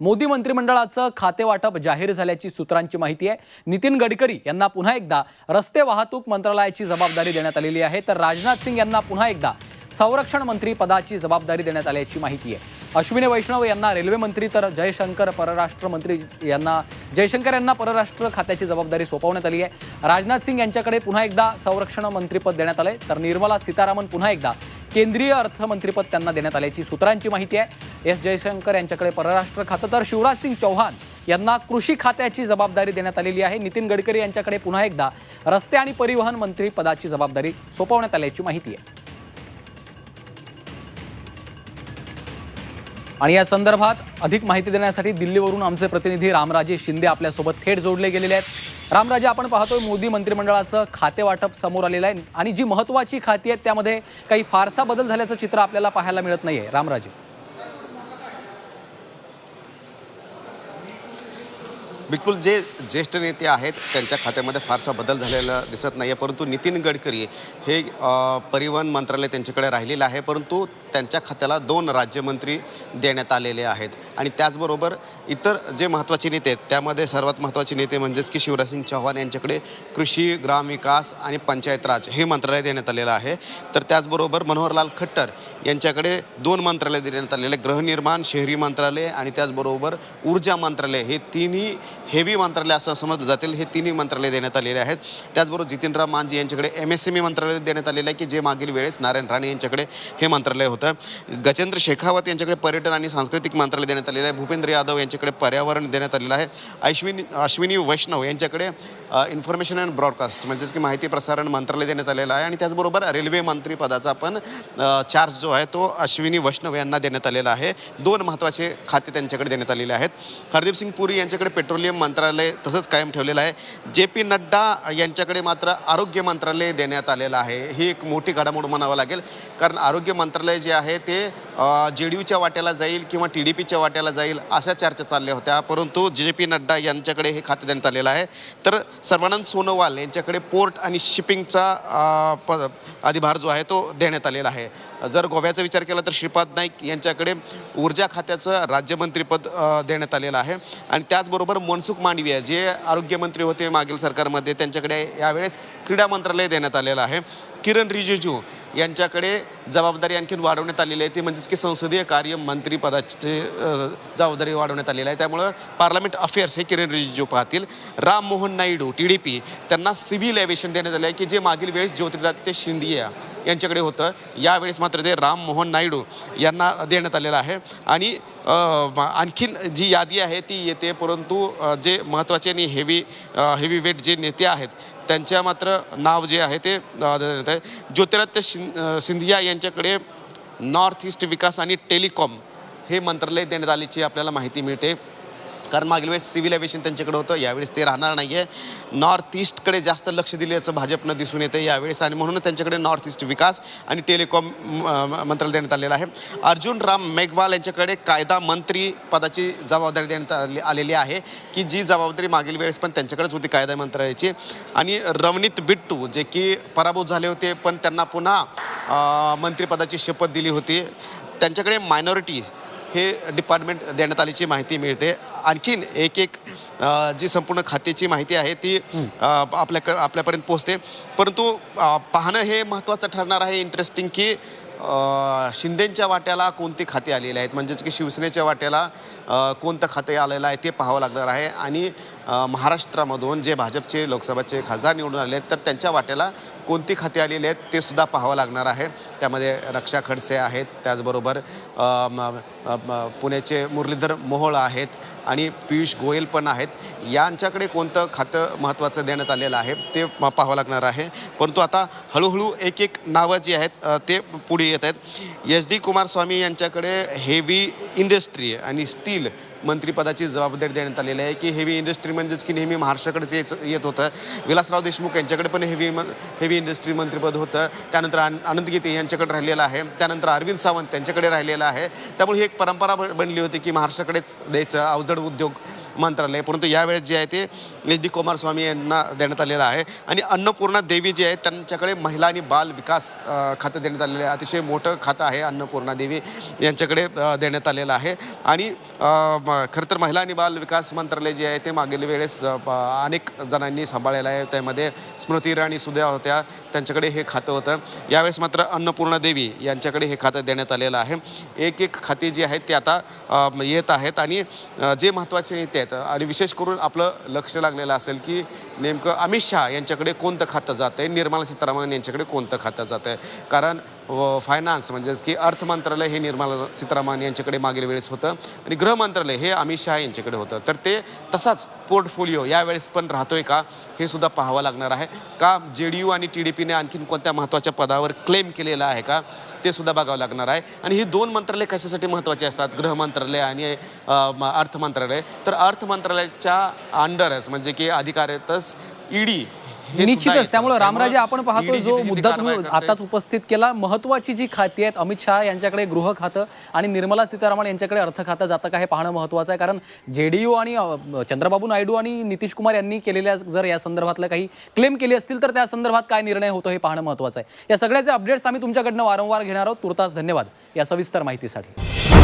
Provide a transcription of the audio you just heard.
मोदी मंत्रिमंडळाचं खातेवाटप जाहीर झाल्याची सूत्रांची माहिती आहे. नितीन गडकरी यांना पुन्हा एकदा रस्ते वाहतूक मंत्रालयाची जबाबदारी देण्यात आलेली आहे. तर राजनाथ सिंग यांना पुन्हा एकदा संरक्षण मंत्री पदाची जबाबदारी देण्यात आल्याची माहिती आहे. अश्विनी वैष्णव यांना रेल्वे मंत्री तर जयशंकर परराष्ट्र मंत्री यांना जयशंकर यांना परराष्ट्र खात्याची जबाबदारी सोपवण्यात आली आहे. राजनाथ सिंग यांच्याकडे पुन्हा एकदा संरक्षण मंत्रीपद देण्यात आलं तर निर्मला सीतारामन पुन्हा एकदा केंद्रीय अर्थमंत्रीपद त्यांना देण्यात आल्याची सूत्रांची माहिती आहे. एस जयशंकर यांच्याकडे परराष्ट्र खातं. तर शिवराज सिंग चौहान यांना कृषी खात्याची जबाबदारी देण्यात आलेली आहे. नितीन गडकरी यांच्याकडे पुन्हा एकदा रस्ते आणि परिवहन मंत्री पदाची जबाबदारी सोपवण्यात आल्याची माहिती आहे. आणि या संदर्भात अधिक माहिती देण्यासाठी दिल्लीवरून आमचे प्रतिनिधी रामराजे शिंदे आपल्यासोबत थेट जोडले गेलेले आहेत. रामराजे आपण पाहतोय मोदी मंत्रिमंडळाचं खाते वाटप समोर आलेलं आहे आणि जी महत्त्वाची खाती आहेत त्यामध्ये काही फारसा बदल झाल्याचं चित्र आपल्याला पाहायला मिळत नाही आहे रामराजे. बिलकुल जे ज्येष्ठ नेते आहेत त्यांच्या खात्यामध्ये फारसा बदल झालेला दिसत नाही आहे परंतु नितीन गडकरी हे परिवहन मंत्रालय त्यांच्याकडे राहिलेलं आहे. परंतु त्यांच्या खात्याला दोन राज्यमंत्री देण्यात आलेले आहेत. आणि त्याचबरोबर इतर जे महत्त्वाचे नेते आहेत त्यामध्ये सर्वात महत्त्वाचे नेते म्हणजेच की शिवराजसिंग चौहान यांच्याकडे कृषी ग्रामविकास आणि पंचायत राज हे मंत्रालय देण्यात आलेलं आहे. तर त्याचबरोबर मनोहरलाल खट्टर यांच्याकडे दोन मंत्रालय देण्यात आलेले आहे. गृहनिर्माण शहरी मंत्रालय आणि त्याचबरोबर ऊर्जा मंत्रालय. हे तिन्ही हेवी मंत्रालय असं समजलं जातील. हे तिन्ही मंत्रालय देण्यात आलेले आहेत. त्याचबरोबर जितेंद्र मांझी यांच्याकडे एम एस एम ई मंत्रालय देण्यात आलेलं आहे की जे मागील वेळेस नारायण राणे यांच्याकडे हे मंत्रालय होतं. गजेंद्र शेखावत यांच्याकडे पर्यटन आणि सांस्कृतिक मंत्रालय देण्यात आलेलं आहे. भूपेंद्र यादव यांच्याकडे पर्यावरण देण्यात आलेलं आहे. अश्विनी अश्विनी वैष्णव यांच्याकडे इन्फॉर्मेशन अँड ब्रॉडकास्ट म्हणजेच की माहिती प्रसारण मंत्रालय देण्यात आलेलं आहे. आणि त्याचबरोबर रेल्वे मंत्रीपदाचा पण चार्ज जो आहे तो अश्विनी वैष्णव यांना देण्यात आलेला आहे. दोन महत्त्वाचे खाते त्यांच्याकडे देण्यात आलेले आहेत. हरदीप सिंग पुरी यांच्याकडे पेट्रोलियम मंत्रालय तसंच कायम ठेवलेलं आहे. जे पी नड्डा यांच्याकडे मात्र आरोग्य मंत्रालय देण्यात आलेलं आहे. ही एक मोठी घडामोड म्हणावं लागेल. कारण आरोग्य मंत्रालय जे आहे ते जे डी यूच्या वाट्याला जाईल किंवा टी डी पीच्या वाट्याला जाईल अशा चर्चा चालल्या होत्या. परंतु जे पी नड्डा यांच्याकडे हे खाते देण्यात आलेलं आहे. तर सर्वानंद सोनोवाल यांच्याकडे पोर्ट आणि शिपिंगचा प अधिभार जो आहे तो देण्यात आलेला आहे. जर गोव्याचा विचार केला तर श्रीपाद नाईक यांच्याकडे ऊर्जा खात्याचं राज्यमंत्रीपद देण्यात आलेलं आहे. आणि त्याचबरोबर मनसुख मांडवीय जे आरोग्यमंत्री होते मागील सरकारमध्ये त्यांच्याकडे यावेळेस क्रीडा मंत्रालय देण्यात आलेलं आहे. किरण रिजिजू यांच्याकडे जबाबदारी आणखीन वाढवण्यात आलेली आहे. ती म्हणजेच की संसदीय कार्य मंत्रीपदाची जबाबदारी वाढवण्यात आलेली आहे. त्यामुळं पार्लमेंट अफेअर्स हे किरण रिजिजू पाहतील. Rammohan Naidu T D P त्यांना सिव्हिल एव्हिएशन देण्यात आलं आहे की जे मागील वेळेस ज्योतिरादित्य शिंदिया यांच्याकडे होतं. यावेळेस मात्र ते राम मोहन नायडू यांना देण्यात आलेलं आहे. आणि आणखीन जी यादी आहे ती येते. परंतु जे महत्त्वाचे आणि हेवी हेवी वेट जे नेते आहेत त्यांच्या मात्र नाव जे आहे ते देण्यात आहे. ज्योतिरादित्य शिं सिंधिया यांच्याकडे नॉर्थ ईस्ट विकास आणि टेलिकॉम हे मंत्रालय देण्यात आल्याची आपल्याला माहिती मिळते. कारण मागील वेळेस सिव्हिल एव्हिएशन त्यांच्याकडे होतं यावेळेस ते राहणार नाही आहे नॉर्थ ईस्टकडे जास्त लक्ष दिल्याचं भाजपनं दिसून येतं यावेळेस. आणि म्हणूनच त्यांच्याकडे नॉर्थ ईस्ट विकास आणि टेलिकॉम म- मंत्रालय देण्यात आलेलं आहे. अर्जुन राम मेघवाल यांच्याकडे कायदा मंत्री पदाची जबाबदारी देण्यात आली आलेली आहे की जी जबाबदारी मागील वेळेस पण त्यांच्याकडेच होती कायदा मंत्रालयाची. आणि रवनीत बिट्टू जे की पराभूत झाले होते पण त्यांना पुन्हा मंत्रिपदाची शपथ दिली होती. त्यांच्याकडे मायनॉरिटी हे डिपार्टमेंट देण्यात आल्याची माहिती मिळते. आणखीन एक एक जी संपूर्ण खात्याची माहिती आहे ती अ, आपल्या आपल्यापर्यंत पोहोचते. परंतु पाहणं हे महत्त्वाचं ठरणार आहे इंटरेस्टिंग की शिंदेंच्या वाट्याला कोणती खाती आलेली आहेत? म्हणजेच की शिवसेनेच्या वाट्याला कोणतं खाते आलेलं आहे ते पाहावं लागणार आहे. आणि महाराष्ट्रामधून जे भाजपचे लोकसभाचे खासदार निवडून आले आहेत तर त्यांच्या वाट्याला कोणती खाती आलेली आहेत ते सुद्धा पाहावं लागणार आहे. त्यामध्ये रक्षा खडसे आहेत त्याचबरोबर पुण्याचे मुरलीधर मोहोळ आहेत आणि पियुष गोयल पण आहेत. यांच्याकडे कोणतं खातं महत्त्वाचं देण्यात आलेलं आहे ते पाहावं लागणार आहे. परंतु आता हळूहळू एक एक नावं जी आहेत ते पुढे येत आहेत. एच डी कुमारस्वामी यांच्याकडे हेवी इंडस्ट्री आणि स्टील मंत्रिपदाची जबाबदारी देण्यात आलेली आहे की हेवी इंडस्ट्री म्हणजेच की नेहमी महाराष्ट्राकडेच येत येत होतं. विलासराव देशमुख यांच्याकडे पण हेवी हेवी इंडस्ट्री मंत्रिपद होतं. त्यानंतर आन आनंद गीते यांच्याकडे राहिलेलं आहे. त्यानंतर अरविंद सावंत त्यांच्याकडे राहिलेलं आहे. त्यामुळे ही एक परंपरा ब- बनली होती की महाराष्ट्राकडेच द्यायचं. अवजड उद्योग मंत्रालय. परंतु यावेळेस जे आहे ते एच डी कुमारस्वामी यांना देण्यात आलेलं आहे. आणि अन्नपूर्णा देवी जी आहे त्यांच्याकडे महिला आणि बाल विकास खातं देण्यात आलेलं आहे. अतिशय मोठं खातं आहे अन्नपूर्णा देवी यांच्याकडे देण्यात आलेलं आहे. आणि खरं तर महिला आणि बाल विकास मंत्रालय जे आहे ते मागील वेळेस अनेक जणांनी सांभाळलेलं आहे. त्यामध्ये स्मृती इराणी सुद्धा होत्या. त्यांच्याकडे हे खातं होतं. यावेळेस मात्र अन्नपूर्णा देवी यांच्याकडे हे खातं देण्यात आलेलं आहे. एक एक खाते जी आहेत ते आता येत आहेत. आणि जे महत्त्वाचे नेते आहेत. आणि विशेष करून आपलं लक्ष लागलेलं असेल की नेमकं अमित शहा यांच्याकडे कोणतं खातं जातं आहे निर्मला सीतारामन यांच्याकडे कोणतं खातं जातं आहे कारण फायनान्स म्हणजेच की अर्थ मंत्रालय हे निर्मला सीतारामन यांच्याकडे मागील वेळेस होतं आणि गृह मंत्रालय हे अमित शहा यांच्याकडे होतं. तर ते तसाच पोर्टफोलिओ यावेळेस पण राहतोय का? हे सुद्धा पाहावं लागणार आहे. का जे डी यू आणि टी डी पीने आणखीन कोणत्या महत्त्वाच्या पदावर क्लेम केलेलं आहे का? ते सुद्धा बघावं लागणार आहे. आणि ही दोन मंत्रालय कशासाठी महत्त्वाचे असतात? गृह मंत्रालय आणि अर्थ मंत्रालय. तर अर्थ मंत्रालयाच्या अंडरच म्हणजे की अधिकारातच ईडी निश्चितच त्यामुळे रामराजे आपण पाहतो जो मुद्दा तुम्ही आताच उपस्थित केला महत्वाची जी खाती आहेत अमित शहा यांच्याकडे गृह खातं आणि निर्मला सीतारामन यांच्याकडे अर्थ खातं जातं का हे पाहणं महत्वाचं आहे. कारण जेडीयू आणि चंद्रबाबू नायडू आणि नितीश कुमार यांनी केलेल्या जर या संदर्भातल्या काही क्लेम केले असतील तर त्या संदर्भात काय निर्णय होतो हे पाहणं महत्वाचं आहे. या सगळ्याचे अपडेट्स आम्ही तुमच्याकडनं वारंवार घेणार आहोत. तुर्तास धन्यवाद या सविस्तर माहितीसाठी.